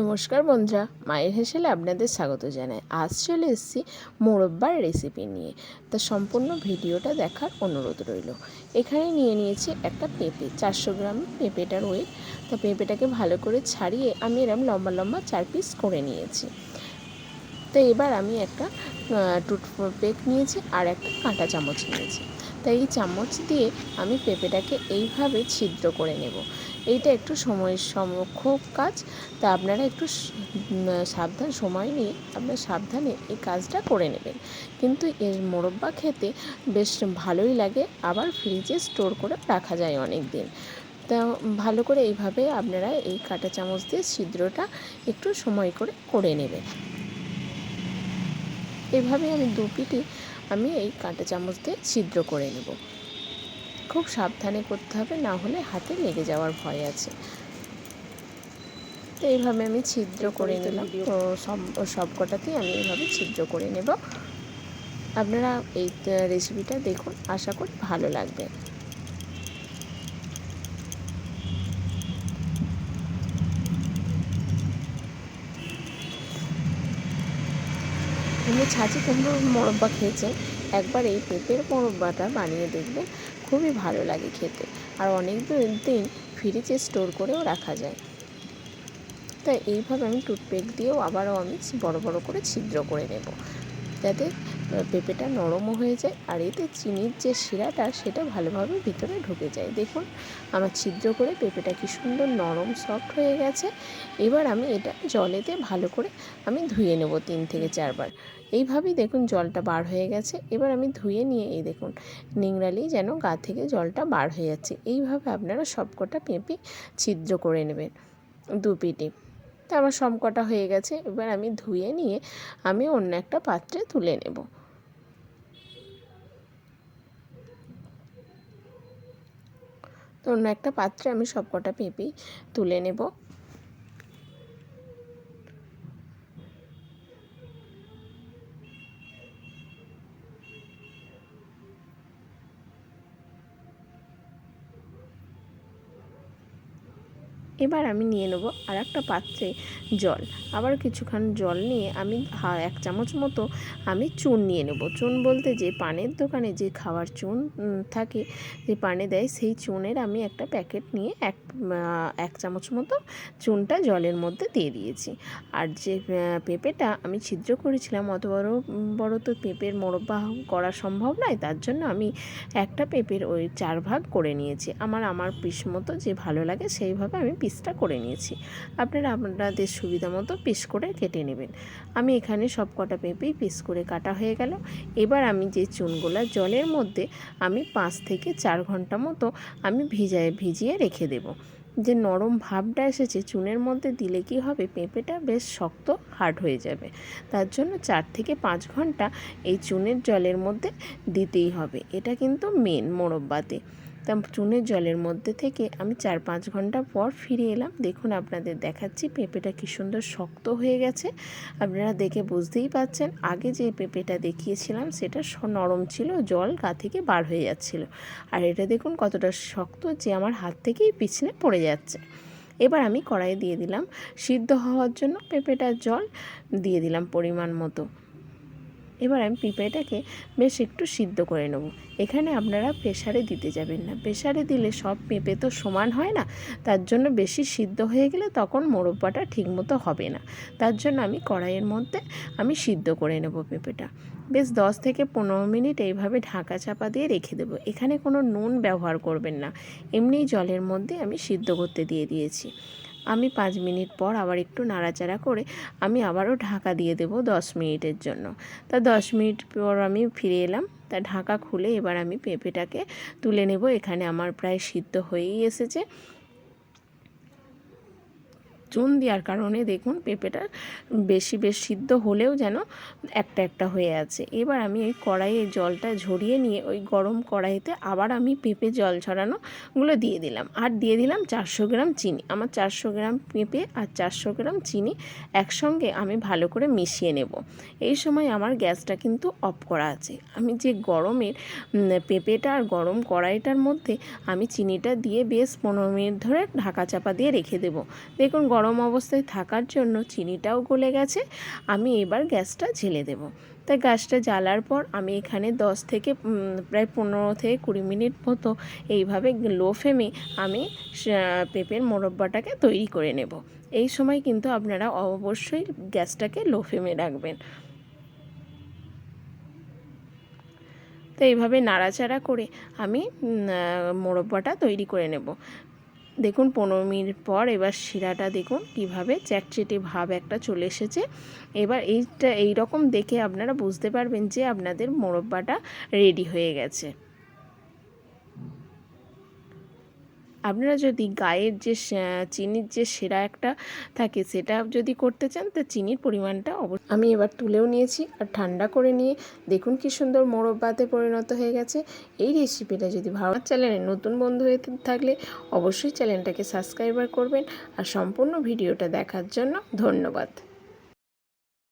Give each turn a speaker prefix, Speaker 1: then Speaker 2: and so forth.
Speaker 1: নমস্কার বন্ধুরা, মায়ের হেসেলে আপনাদের স্বাগত জানাই। আজ চলে এসেছি মোরব্বার রেসিপি নিয়ে। তা সম্পূর্ণ ভিডিওটা দেখার অনুরোধ রইল। এখানে নিয়ে নিয়েছি একটা পেঁপে, চারশো গ্রাম পেঁপেটার ওয়েট তা পেঁপেটাকে ভালো করে ছাড়িয়ে আমি এরম লম্বা লম্বা চার পিস করে নিয়েছি। তো এবার আমি একটা টুথপেক নিয়েছি আর একটা কাঁটা চামচ নিয়েছি। তাই এই চামচ দিয়ে আমি পেঁপেটাকে এইভাবে ছিদ্র করে নেব। এইটা একটু সময় সমক্ষ কাজ। তা আপনারা একটু সাবধান, সময় নিয়ে আপনার সাবধানে এই কাজটা করে নেবেন। কিন্তু এর মোরব্বা খেতে বেশ ভালোই লাগে। আবার ফ্রিজে স্টোর করে রাখা যায় অনেক দিন তা ভালো করে এইভাবে আপনারা এই কাঁটা চামচ দিয়ে ছিদ্রটা একটু সময় করে করে নেবেন। এভাবে আমি দু পিঠে আমি এই কাঁটা চামচ দিয়ে ছিদ্র করে নেব। খুব সাবধানে করতে হবে না হলে হাতে লেগে যাওয়ার ভয় আছে। তো এইভাবে আমি ছিদ্র করে নিলাম। তো সব সব কটাতেই আমি এইভাবে ছিদ্র করে নেব। আপনারা এই রেসিপিটা দেখুন আশা করি ভালো লাগবে। আপনি ছাঁচি কুমড়োর মোরব্বা খেয়েছেন। একবার এই পেঁপের মোরব্বাটা বানিয়ে দেখবে খুবই ভালো লাগে খেতে। আর অনেক দিন ফ্রিজে স্টোর করেও রাখা যায়। তাই এইভাবে আমি টুথপেক দিয়েও আবারও আমি বড় বড় করে ছিদ্র করে নেব। যাতে পেঁপেটা নরমও হয়ে যায় আর এতে চিনির যে শিরাটা সেটা ভালোভাবে ভিতরে ঢুকে যায়। দেখুন, আমার ছিদ্র করে পেঁপেটা কি সুন্দর নরম সফট হয়ে গেছে। এবার আমি এটা জলেতে ভালো করে আমি ধুয়ে নেব তিন থেকে চারবার। এইভাবেই দেখুন জলটা বার হয়ে গেছে। এবার আমি ধুয়ে নিয়ে এই দেখুন, নিংড়ালি যেন গা থেকে জলটা বার হয়ে যাচ্ছে। এইভাবে আপনারা সবকটা পেঁপে ছিদ্র করে নেবেন। দু পিটি তা আমার সমকটা হয়ে গেছে, এবার আমি ধুয়ে নিয়ে আমি অন্য একটা পাত্রে তুলে নেব। তো অন্য একটা পাত্রে আমি সবকটা পেঁপেই তুলে নেব। এবার আমি নিয়ে নেব আর একটা পাত্রে জল। আবার কিছুক্ষণ জল নিয়ে আমি এক চামচ মতো আমি চুন নিয়ে নেব। চুন বলতে যে পানের দোকানে যে খাওয়ার চুন থাকে, যে পানে দেয়, সেই চুনের আমি একটা প্যাকেট নিয়ে এক এক চামচ মতো চুনটা জলের মধ্যে দিয়ে দিয়েছি। আর যে পেঁপেটা আমি ছিদ্র করেছিলাম, অত বড় বড় তো পেঁপের মোরব্বা করা সম্ভব নয়, তার জন্য আমি একটা পেঁপের ওই চার ভাগ করে নিয়েছি। আমার আমার পিস মতো যে ভালো লাগে সেইভাবে আমি পিসটা করে নিয়েছি। আপনারা আপনাদের সুবিধা মতো পিস করে কেটে নেবেন। আমি এখানে সব কটা পেঁপেই পিস করে কাটা হয়ে গেল। এবার আমি যে চুনগুলা জলের মধ্যে আমি পাঁচ থেকে চার ঘণ্টা মতো আমি ভিজায় ভিজিয়ে রেখে দেব। যে নরম ভাবটা এসেছে চুনের মধ্যে দিলে কি হবে? পেঁপেটা বেশ শক্ত, হার্ড হয়ে যাবে। তার জন্য চার থেকে পাঁচ ঘণ্টা এই চুনের জলের মধ্যে দিতেই হবে। এটা কিন্তু মেন মোরব্বাতে। তা চুনের জলের মধ্যে থেকে আমি চার পাঁচ ঘণ্টা পর ফিরে এলাম। দেখুন, আপনাদের দেখাচ্ছি পেঁপেটা কী সুন্দর শক্ত হয়ে গেছে। আপনারা দেখে বুঝতেই পাচ্ছেন, আগে যে পেঁপেটা দেখিয়েছিলাম সেটা নরম ছিল, জল গা থেকে বার হয়ে যাচ্ছিল। আর এটা দেখুন কতটা শক্ত যে আমার হাত থেকেই পিছনে পড়ে যাচ্ছে। এবার আমি কড়াইয়ে দিয়ে দিলাম সিদ্ধ হওয়ার জন্য পেঁপেটার জল, দিয়ে দিলাম পরিমাণ মতো। এবার আমি পিঁপড়েটাকে বেশ একটু সিদ্ধ করে নেব। এখানে আপনারা প্রেশারে দিতে যাবেন না। প্রেশারে দিলে সব পেঁপে তো সমান হয় না। তার জন্য বেশি সিদ্ধ হয়ে গেলে তখন মোরব্বাটা ঠিকমতো হবে না। তার জন্য আমি কড়াইয়ের মধ্যে আমি সিদ্ধ করে নেব পেঁপেটা। বেশ দশ থেকে পনেরো মিনিট এইভাবে ঢাকা চাপা দিয়ে রেখে দেবো। এখানে কোনো নুন ব্যবহার করবেন না। এমনি জলের মধ্যে আমি সিদ্ধ করতে দিয়ে দিয়েছি। আমি পাঁচ মিনিট পর আবার একটু নাড়াচাড়া করে আমি আবারও ঢাকা দিয়ে দেব দশ মিনিটের জন্য। তা দশ মিনিট পর আমি ফিরে এলাম, তা ঢাকা খুলে এবার আমি পেঁপেটাকে তুলে নেব। এখানে আমার প্রায় সিদ্ধ হয়েই এসেছে। চুন দেওয়ার কারণে দেখুন পেঁপেটা বেশি বেশ সিদ্ধ হলেও যেন একটা একটা হয়ে আছে। এবার আমি ওই কড়াইয়ে জলটা ঝরিয়ে নিয়ে ওই গরম কড়াইতে আবার আমি পেঁপে জল ছড়ানোগুলো দিয়ে দিলাম। আর দিয়ে দিলাম চারশো গ্রাম চিনি। আমার চারশো গ্রাম পেঁপে আর চারশো গ্রাম চিনি একসঙ্গে আমি ভালো করে মিশিয়ে নেব। এই সময় আমার গ্যাসটা কিন্তু অফ করা আছে। আমি যে গরমের পেঁপেটা আর গরম কড়াইটার মধ্যে আমি চিনিটা দিয়ে বেশ পনেরো মিনিট ধরে ঢাকা চাপা দিয়ে রেখে দেবো। দেখুন গরম গরম অবস্থায় থাকার জন্য চিনিটাও গলে গেছে। আমি এবার গ্যাসটা ঝেলে দেব। তাই গ্যাসটা জ্বালার পর আমি এখানে দশ থেকে প্রায় পনেরো থেকে কুড়ি মিনিট মতো এইভাবে লো ফ্লেমে আমি পেঁপের মোরব্বাটাকে তৈরি করে নেব। এই সময় কিন্তু আপনারা অবশ্যই গ্যাসটাকে লো ফ্লেমে রাখবেন। তো এইভাবে নাড়াচাড়া করে আমি মোরব্বাটা তৈরি করে নেব। দেখুন পনেরো মিনিট পর এবার শিরাটা দেখুন কীভাবে চ্যাটচেটে ভাব একটা চলে এসেছে। এবার এইটা এই রকম দেখে আপনারা বুঝতে পারবেন যে আপনাদের মোরব্বাটা রেডি হয়ে গেছে। আপনারা যদি গায়ের যে চিনির যে সেরা একটা থাকে, সেটা যদি করতে চান, তা চিনির পরিমাণটা অবশ্যই আমি এবার তুলেও নিয়েছি। আর ঠান্ডা করে নিয়ে দেখুন কি সুন্দর মোরব্বাতে পরিণত হয়ে গেছে। এই রেসিপিটা যদি ভালো চ্যানেলে নতুন বন্ধু হয়ে থাকলে অবশ্যই চ্যানেলটাকে সাবস্ক্রাইবার করবেন। আর সম্পূর্ণ ভিডিওটা দেখার জন্য ধন্যবাদ।